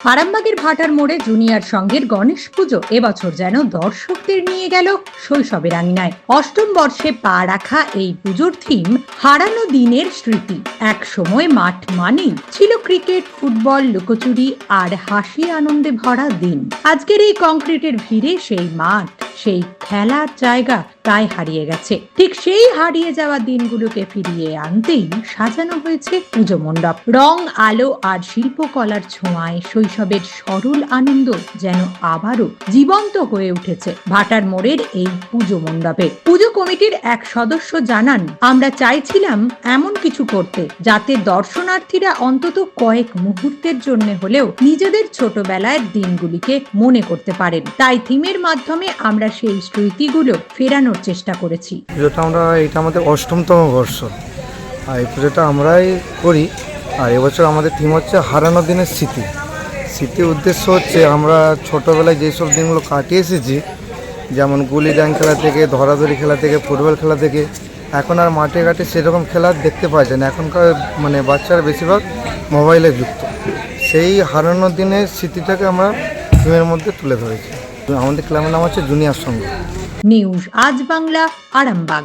আরামবাগের ভাটার মোড়ে জুনিয়র সংঘের গণেশ পুজো। এবছর যেন দর্শকদের নিয়ে গেল শৈশবের আঙিনায় অষ্টম বর্ষে পা রাখা এই পুজোর থিম হারানো দিনের স্মৃতি। এক সময় মাঠ মানেই ছিল ক্রিকেট, ফুটবল, লুকোচুরি আর হাসি আনন্দে ভরা দিন। আজকের এই কংক্রিটের ভিড়ে সেই মাঠ। সেই খেলার জায়গা প্রায় হারিয়ে গেছে। ঠিক সেই হারিয়ে যাওয়া দিনগুলোকে ফিরিয়ে আনতেই সাজানো হয়েছে পুজো মণ্ডপ। রং, আলো আর শিল্পকলার ছোঁয়ায় শৈশবের সরল আনন্দ যেন আবারও জীবন্ত হয়ে উঠেছে ভাটার মোড়ের এই পুজো মণ্ডপে। পুজো কমিটির এক সদস্য জানান, আমরা চাইছিলাম এমন কিছু করতে যাতে দর্শনার্থীরা অন্তত কয়েক মুহূর্তের জন্য হলেও নিজেদের ছোটবেলার দিনগুলিকে মনে করতে পারেন। তাই থিমের মাধ্যমে আমরা সেই স্মৃতিগুলো ফেরানোর চেষ্টা করেছি। পুজোটা আমরা, এটা আমাদের অষ্টমতম বর্ষ। আর এই পুজোটা আমরাই করি। আর এবছর আমাদের থিম হচ্ছে হারানো দিনের স্মৃতি। স্মৃতির উদ্দেশ্য হচ্ছে আমরা ছোটোবেলায় যেসব দিনগুলো কাটিয়ে এসেছি, যেমন গুলি ড্যাং খেলা থেকে, ধরাধরি খেলা থেকে, ফুটবল খেলা থেকে, এখন আর মাঠে ঘাটে সেরকম খেলা দেখতে পাওয়া যায় না। এখনকার মানে বাচ্চারা বেশিরভাগ মোবাইলে যুক্ত। সেই হারানো দিনের স্মৃতিটাকে আমরা থিমের মধ্যে তুলে ধরেছি। আমাদের ক্লাবের নাম হচ্ছে জুনিয়র সংঘ নিউজ আজ বাংলা আরামবাগ।